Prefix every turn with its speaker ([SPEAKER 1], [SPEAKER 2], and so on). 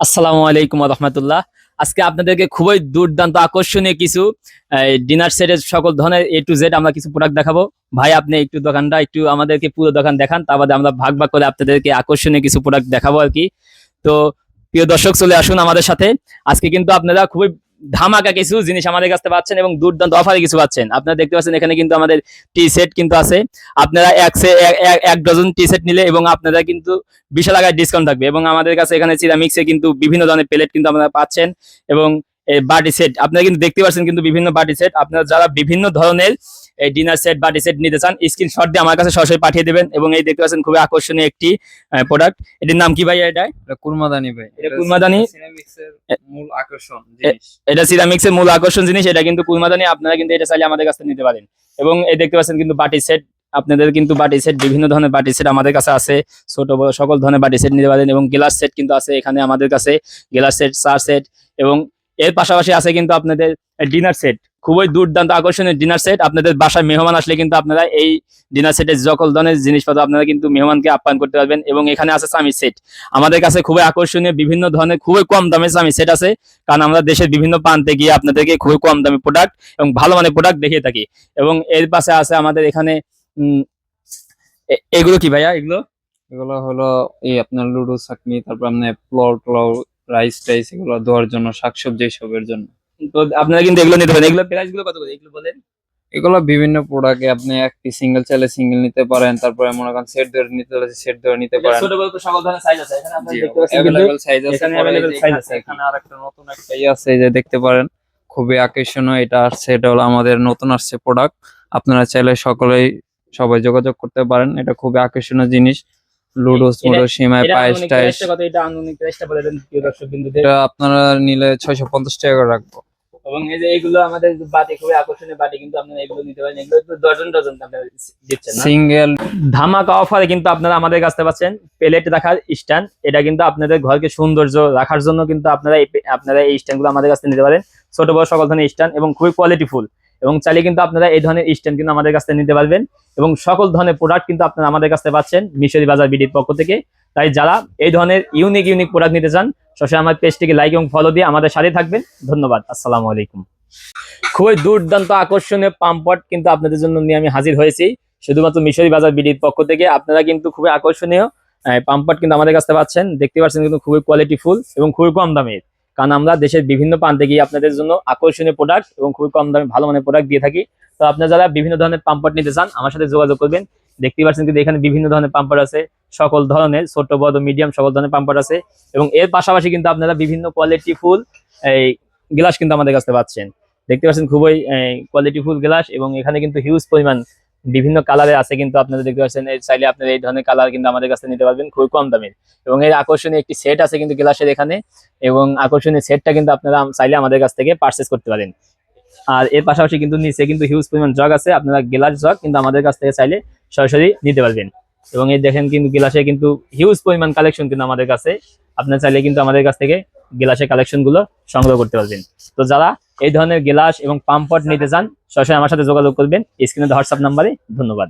[SPEAKER 1] আসসালামু আলাইকুম রহমতুল্লাহ আজকে আপনাদেরকে খুবই দুর্দান্ত, আকর্ষণীয় কিছু ডিনার সেটের সকল ধরনের এ টু জেড আমরা কিছু প্রোডাক্ট দেখাবো। ভাই, আপনি একটু দোকানটা, একটু আমাদেরকে পুরো দোকান দেখান তার বাদে আমরা ভাগ ভাগ করে আপনাদেরকে আকর্ষণীয় কিছু প্রোডাক্ট দেখাবো আর কি। তো, প্রিয় দর্শক, চলে আসুন আমাদের সাথে। আজকে কিন্তু আপনারা খুবই ধামাকা কিছু জিনিস আমাদের কাছে পাচ্ছেন এবং দুর্দান্ত অফারে কিছু পাচ্ছেন। আপনারা দেখতে পাচ্ছেন এখানে কিন্তু আমাদের টি সেট কিন্তু আছে। আপনারা এক এক ডজন টি সেট নিলে এবং আপনারা কিন্তু বিশাল আকার ডিসকাউন্ট থাকবে এবং আমাদের কাছে এখানে সিরামিক্সে কিন্তু বিভিন্ন ধরনের প্লেট কিন্তু আপনারা পাচ্ছেন এবং বাটি সেট আপনারা কিন্তু দেখতে পাচ্ছেন কিন্তু বিভিন্ন বাটি সেট আপনারা যারা বিভিন্ন ধরনের এই ডিনার সেট বাটি সেট নিতে চান স্ক্রিনশট দিয়ে আমার কাছে সরাসরি পাঠিয়ে দেবেন এবং এই দেখতে পাচ্ছেন খুবই আকর্ষণীয় একটি প্রোডাক্ট এটির নাম কি ভাই এটা?
[SPEAKER 2] কুরমাদানি ভাই।
[SPEAKER 1] এটা কুরমাদানি?
[SPEAKER 2] মূল আকর্ষণ জিনিস।
[SPEAKER 1] এটা সিরামিক্সের মূল আকর্ষণ জিনিস এটা কিন্তু কুলমাদানি আপনারা কিন্তু এটা চাইলে আমাদের কাছে নিতে পারেন। এবং এই দেখতে পাচ্ছেন কিন্তু বাটি সেট আপনাদের কিন্তু বাটি সেট বিভিন্ন ধরনের বাটি সেট আমাদের কাছে আছে। ছোট বড় সকল ধরনের বাটি সেট নিতে পারেন এবং গ্লাস সেট কিন্তু আছে এখানে আমাদের কাছে। গ্লাস সেট চার সেট এবং এর পাশাপাশি আছে কিন্তু আপনাদের ডিনার সেট খুবই দুর্দান্ত আকর্ষণীয় ডিনার সেট আপনাদের বাসায় মেহমান আসলে কিন্তু আপনারা এই ডিনার সেটের সকল ধরনের জিনিসপত্র আপনারা কিন্তু মেহমানকে আপ্যায়ন করতে পারবেন এবং এখানে আছে চামি সেট আমাদের কাছে খুবই আকর্ষণীয় বিভিন্ন ধরনের খুবই কম দামে চামি সেট আছে, কারণ আমরা দেশের বিভিন্ন প্রান্তে গিয়ে আপনাদেরকে খুবই কম দামি প্রোডাক্ট এবং ভালো মানের প্রোডাক্ট দেখিয়ে থাকি। এবং এর পাশে আছে আমাদের এখানে এগুলো কি ভাইয়া এগুলো?
[SPEAKER 2] এগুলো হলো এই আপনার লুডো চাকনি তারপর আপনার প্লর প্লর রাইস টাইস এগুলো দেওয়ার জন্য, শাকসবজি এসবের জন্য।
[SPEAKER 1] তো আপনারা কিন্তু এগুলো নিতে পারেন। এগুলো প্রাইসগুলো কত করে? এগুলো বলেন।
[SPEAKER 2] এগুলো বিভিন্ন প্রোডাক্টে আপনি একটি সিঙ্গেল চাইলে সিঙ্গেল নিতে পারেন। তারপরে মনে করেন সেট ধরে নিতে হলে সেট ধরে নিতে পারেন।
[SPEAKER 1] ছোট বড় তো সকল ধরনের সাইজ আছে। এখানে আপনারা
[SPEAKER 2] জি,
[SPEAKER 1] দেখতে পাচ্ছেন
[SPEAKER 2] available আছে
[SPEAKER 1] size
[SPEAKER 2] এখানে-
[SPEAKER 1] আছে।
[SPEAKER 2] এখানে আরেকটা নতুন একটা আছে যে দেখতে পারেন খুবই আকর্ষণীয় এটা আসছে। এটা হলো আমাদের নতুন আসছে প্রোডাক্ট আপনারা চাইলে সকলেই সবাই যোগাযোগ করতে পারেন। এটা খুবই আকর্ষণীয় জিনিস। লুডোস মুডো সীমায় পায়েস টাইস
[SPEAKER 1] এটা
[SPEAKER 2] আপনারা নিলে ছয়শো পঞ্চাশ টাকা করে রাখব।
[SPEAKER 1] এবং এই যে এগুলো আমাদের বাটি খুবই আকর্ষণীয় বাটি কিন্তু আপনারা এগুলো নিতে পারেন। এগুলো তো ডজন ডজন আপনারা
[SPEAKER 2] সিঙ্গেল
[SPEAKER 1] ধামাকা অফারে কিন্তু আপনারা আমাদের কাছে পাচ্ছেন। প্লেট রাখার স্ট্যান্ড এটা কিন্তু আপনাদের ঘরকে সৌন্দর্য রাখার জন্য কিন্তু আপনারা আপনারা এই স্ট্যান্ডগুলো আমাদের কাছে নিতে পারেন। ছোট বড় সকল ধরনের স্ট্যান্ড এবং খুবই কোয়ালিটিফুল এবং চাইলে কিন্তু আপনারা এই ধরনের স্ট্যান্ড কিন্তু আমাদের কাছ থেকে নিতে পারবেন। এবং সকল ধরনের প্রোডাক্ট কিন্তু আপনারা আমাদের কাছে পাচ্ছেন মিশরি বাজার বিডির পক্ষ থেকে। তাই যারা এই ধরনের ইউনিক ইউনিক প্রোডাক্ট নিতে চান, সবসময় আমার পেজটিকে লাইক এবং ফলো দিয়ে আমাদের সাথে থাকবেন। ধন্যবাদ। আসসালামু আলাইকুম। খুবই দুর্দান্ত আকর্ষণীয় পাম্পট কিন্তু আপনাদের জন্য নিয়ে আমি হাজির হয়েছি। শুধুমাত্র মিশরি বাজার বিডির পক্ষ থেকে আপনারা কিন্তু খুবই আকর্ষণীয় পাম্পট কিন্তু আমাদের কাছে পাচ্ছেন। দেখতে পাচ্ছেন কিন্তু খুবই কোয়ালিটি ফুল এবং খুবই কম দামের। কারণ আমরা দেশের বিভিন্ন প্রান্তে গিয়ে আপনাদের জন্য আকর্ষণীয় প্রোডাক্ট এবং খুবই কম দামে ভালো মানের প্রোডাক্ট দিয়ে থাকি। তো আপনারা যারা বিভিন্ন ধরনের পাম্পট নিতে চান, আমার সাথে যোগাযোগ করবেন। দেখতে পাচ্ছেন কিন্তু এখানে বিভিন্ন ধরনের পাম্পার আছে। সকল ধরনের, ছোট, বড় মিডিয়াম সকল ধরনের পাম্পার আছে। এবং এর পাশাপাশি কিন্তু আপনারা বিভিন্ন কোয়ালিটি ফুল, এই গ্লাস কিন্তু আমাদের কাছে পাচ্ছেন। দেখতে পাচ্ছেন খুবই কোয়ালিটি ফুল গ্লাস এবং এখানে কিন্তু হিউজ পরিমাণ বিভিন্ন কালারে আছে কিন্তু আপনারা দেখতে পাচ্ছেন চাইলে আপনারা এই ধরনের কালার কিন্তু আমাদের কাছে নিতে পারবেন, খুবই কম দামের। এবং এর আকর্ষণীয় একটি সেট আছে কিন্তু গ্লাসের এখানে, এবং আকর্ষণীয় সেটটা কিন্তু আপনারা চাইলে আমাদের কাছ থেকে পারচেস করতে পারেন। আর এর পাশাপাশি কিন্তু নিচে কিন্তু হিউজ পরিমাণ জগ আছে, আপনারা গ্লাস জগ কিন্তু আমাদের কাছ থেকে চাইলে সরাসরি নিতে পারবেন। এবং এই দেখেন কিন্তু গ্লাসে কিন্তু হিউজ পরিমাণ কালেকশন কিন্তু আমাদের কাছে, আপনারা চাইলে কিন্তু আমাদের কাছ থেকে গ্লাসের কালেকশনগুলো সংগ্রহ করতে পারবেন। তো যারা এই ধরনের গ্লাস এবং পাম্পট নিতে চান, সরাসরি আমার সাথে যোগাযোগ করবেন। স্ক্রিনে হোয়াটসঅ্যাপ নাম্বারে ধন্যবাদ।